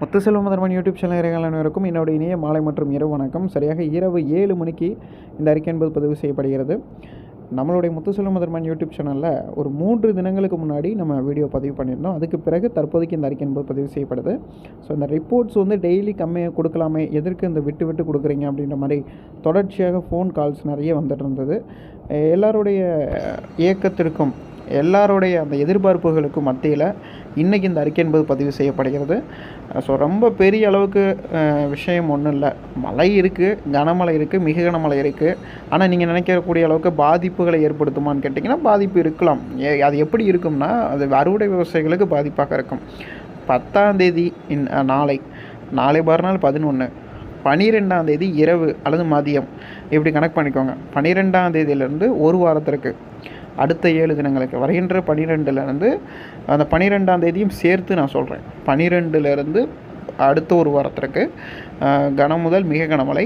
முத்துசெல்வம் மதர்மன் YouTube channel இறைகள் அனைவருக்கும் என்னோட இணைய மாலை மற்றும் இரவு வணக்கம். சரியாக இரவு ஏழு மணிக்கு இந்த அறிக்கை என்பது பதிவு செய்யப்படுகிறது. நம்மளுடைய முத்துசெல்வம் மதர்மன் யூடியூப் சேனலில் ஒரு மூன்று தினங்களுக்கு முன்னாடி நம்ம வீடியோ பதிவு பண்ணியிருந்தோம். அதுக்கு பிறகு தற்போதைக்கு இந்த அறிக்கை என்பது பதிவு செய்யப்படுது. ஸோ இந்த ரிப்போர்ட்ஸ் வந்து டெய்லி கம்மியாக கொடுக்கலாமே எதற்கு இந்த விட்டு விட்டு கொடுக்குறீங்க அப்படின்ற மாதிரி தொடர்ச்சியாக ஃபோன் கால்ஸ் நிறைய வந்துட்டு இருந்தது. எல்லாருடைய இயக்கத்திற்கும் எல்லாருடைய அந்த எதிர்பார்ப்புகளுக்கும் மத்தியில் இன்றைக்கி இந்த அறிக்கை என்பது பதிவு செய்யப்படுகிறது. ஸோ ரொம்ப பெரிய அளவுக்கு விஷயம் ஒன்றும் இல்லை. மழை இருக்குது கனமழை இருக்குது மிக கனமழை இருக்குது ஆனால் நீங்கள் நினைக்கக்கூடிய அளவுக்கு பாதிப்புகளை ஏற்படுத்துமான்னு கேட்டிங்கன்னா பாதிப்பு இருக்கலாம். ஏ- அது எப்படி இருக்கும்னா அது அறுவடை விவசாயிகளுக்கு பாதிப்பாக இருக்கும். பத்தாந்தேதி இன் நாளை நாளை மறுநாள் பதினொன்று பனிரெண்டாம் தேதி இரவு அல்லது மதியம். இப்படி கணக்கு பண்ணிக்கோங்க. பன்னிரெண்டாம் தேதியிலேருந்து ஒரு வாரத்திற்கு. அடுத்த ஏழு தினங்களுக்கு வருகின்ற பனிரெண்டுலேருந்து அந்த பனிரெண்டாம் தேதியும் சேர்த்து நான் சொல்கிறேன் பனிரெண்டுலேருந்து அடுத்த ஒரு வாரத்திற்கு கனம் முதல் மிக கனமழை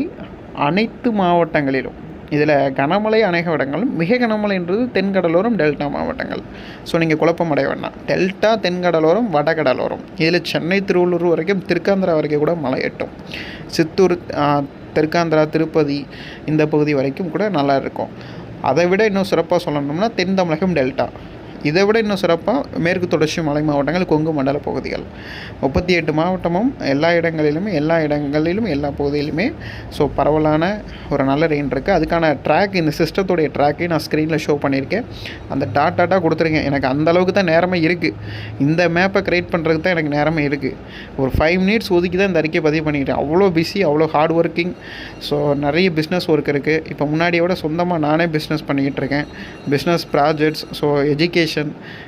அனைத்து மாவட்டங்களிலும் இதில் கனமழை அநேக இடங்களும் மிக கனமழைன்றது தென்கடலோரம் டெல்டா மாவட்டங்கள். ஸோ நீங்கள் குழப்பம் அடைய வேண்டாம். டெல்டா தென்கடலோரம் வடகடலோரம். இதில் சென்னை திருவள்ளூர் வரைக்கும் திருக்காந்திரா வரைக்கும் கூட மழை எட்டும். சித்தூர் தெற்காந்திரா திருப்பதி இந்த பகுதி வரைக்கும் கூட நல்லா இருக்கும். அதை விட இன்னும் சிறப்பாக சொல்லணும்னா தென் தமிழகம் டெல்டா. இதை விட இன்னும் சிறப்பாக மேற்கு தொடர்ச்சி மலை மாவட்டங்கள் கொங்கு மண்டல பகுதிகள். முப்பத்தி எட்டு மாவட்டமும் எல்லா இடங்களிலுமே எல்லா இடங்களிலும் எல்லா பகுதியிலுமே ஸோ பரவலான ஒரு நல்ல ரெயின் இருக்குது அதுக்கான ட்ராக் இந்த சிஸ்டத்துடைய ட்ராக்கை நான் ஸ்க்ரீனில் ஷோ பண்ணியிருக்கேன். அந்த டாட் டாட்டாக கொடுத்துருக்கேன் எனக்கு அந்த அளவுக்கு தான் நேரமே இருக்குது இந்த மேப்பை க்ரியேட் பண்ணுறதுக்கு தான் எனக்கு நேரமே இருக்குது ஒரு ஃபைவ் மினிட்ஸ் ஒதுக்கி தான் இந்த அறிக்கை பதிவு பண்ணிக்கிட்டேன். அவ்வளோ பிஸி அவ்வளோ ஹார்ட் ஒர்க்கிங் ஸோ நிறைய பிஸ்னஸ் ஒர்க் இருக்குது இப்போ முன்னாடியை விட சொந்தமாக நானே பிஸ்னஸ் பண்ணிக்கிட்டு இருக்கேன். பிஸ்னஸ் ப்ராஜெக்ட்ஸ் ஸோ எஜுகேஷன்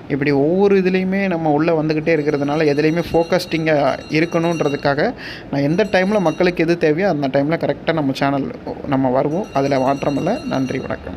இப்படி ஒவ்வொரு இதுலேயுமே நம்ம உள்ளே வந்துக்கிட்டே இருக்கிறதுனால எதுலேயுமே ஃபோக்கஸ்டிங்காக இருக்கணுன்றதுக்காக நான் எந்த டைமில் மக்களுக்கு எது தேவையோ அந்த டைமில் கரெக்டாக நம்ம சேனல் நம்ம வருவோம். அதில் மாற்றமில்லை. நன்றி வணக்கம்.